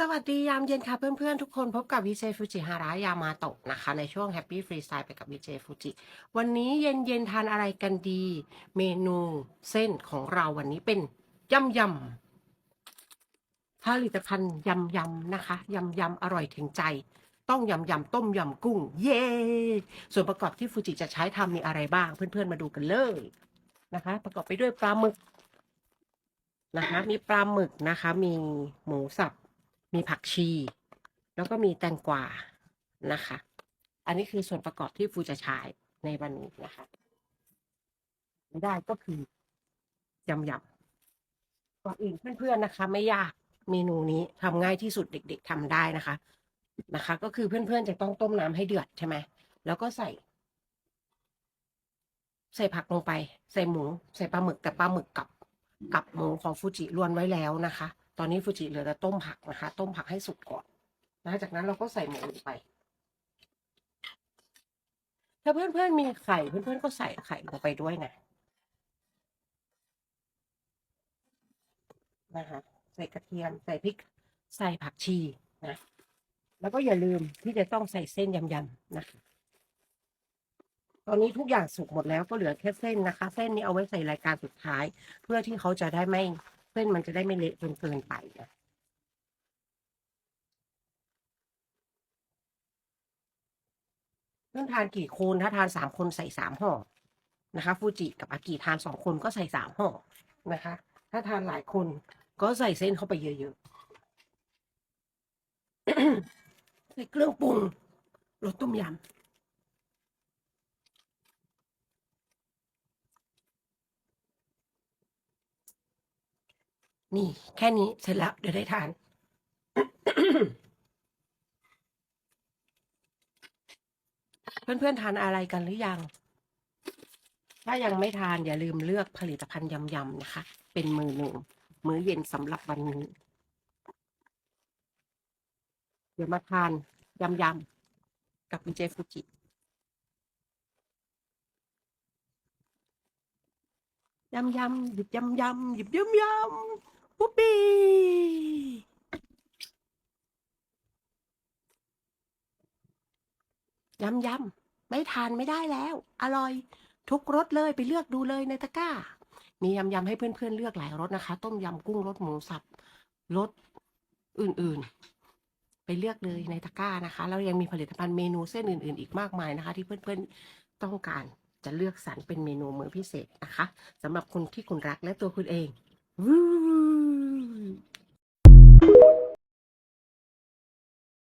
สวัสดียามเย็นค่ะเพื่อนๆ ทุกคนพบกับวีเจฟูจิฮาระยามาโตะนะคะ ในช่วง Happy Free Style ไปกับวีเจฟูจิวันนี้เย็นๆ ทานอะไรกันดี เมนูเส้นของเราวันนี้เป็นยำยำผลิตภัณฑ์ยำยำนะคะยำยำอร่อยถึงใจ ต้องยำยำต้มยำกุ้ง เย้ส่วนประกอบที่ฟูจิจะใช้ทำมีอะไรบ้าง เพื่อนๆ มาดูกันเลยนะคะ ประกอบไปด้วยปลาหมึกนะคะ มีปลาหมึกนะคะ มีหมูสับ มีผักชี แล้วก็มีแตงกวานะคะ อันนี้คือส่วนประกอบที่ฟูจะใช้ในวันนี้นะคะไม่ได้ก็คือยำยำก่อนอื่นเพื่อนๆนะคะ ไม่ยากเมนูนี้ทำง่ายที่สุดเด็ก ๆทำได้นะคะนะคะ ก็คือเพื่อนๆจะต้องต้มน้ำให้เดือดใช่ไหมแล้วก็ใส่ ใส่ผักลงไป ใส่หมู ใส่ปลาหมึกแต่ปลาหมึกกับกับหมูของฟูจิรวนไว้แล้วนะคะ ตอนนี้ฟูจิเหลือแต่ต้มผักนะคะ ต้มผักให้สุกก่อนนะจากนั้นเราก็ใส่หมูลงไป ถ้าเพื่อนๆมีไข่เพื่อนๆก็ใส่ไข่ลงไปด้วยนะนะคะใส่กระเทียมใส่พริกใส่ผักชีนะแล้วก็อย่าลืมที่จะต้องใส่เส้นยำๆนะคะตอนนี้ทุกอย่างสุกหมดแล้วก็เหลือแค่เส้นนะคะ เส้นนี้เอาไว้ใส่รายการสุดท้าย เพื่อที่เขาจะได้ไม่ ส้นมันจะได้ไม่เละจนเกินไปนะเพื่อนทานกี่คนถ้าทานสามคนใส่สามห่อนะคะ ฟูจิกับอากิทานสองคนก็ใส่สามห่อนะคะ ถ้าทานหลายคนก็ใส่เส้นเข้าไปเยอะๆ ใส่เครื่องปรุงรสต้มยำ นี่แค่นี้เสร็จแล้วเดี๋ยวได้ทาน เพื่อนๆทานอะไรกันหรือยัง ถ้ายังไม่ทานอย่าลืมเลือกผลิตภัณฑ์ยำๆนะคะ เป็นมือหนึ่งมื้อเย็นสำหรับวันนี้ เดี๋ยวมาทานยำๆกับวิเจฟูจิยำยำหยิบยำยำหยิบยำยำปุ๊บปี้ ยำยำไม่ทานไม่ได้แล้ว อร่อย ทุกรสเลยไปเลือกดูเลยในตะกร้า มียำยำให้เพื่อนๆเลือกหลายรสนะคะ ต้มยำกุ้งรสหมูสับรสอื่นๆ ไปเลือกเลยในตะกร้านะคะ แล้วยังมีผลิตภัณฑ์เมนูเส้นอื่นๆ อีกมากมายนะคะ ที่เพื่อนๆต้องการจะเลือกสรรเป็นเมนูมื้อพิเศษนะคะสำหรับคนที่คุณรักและตัวคุณเองวู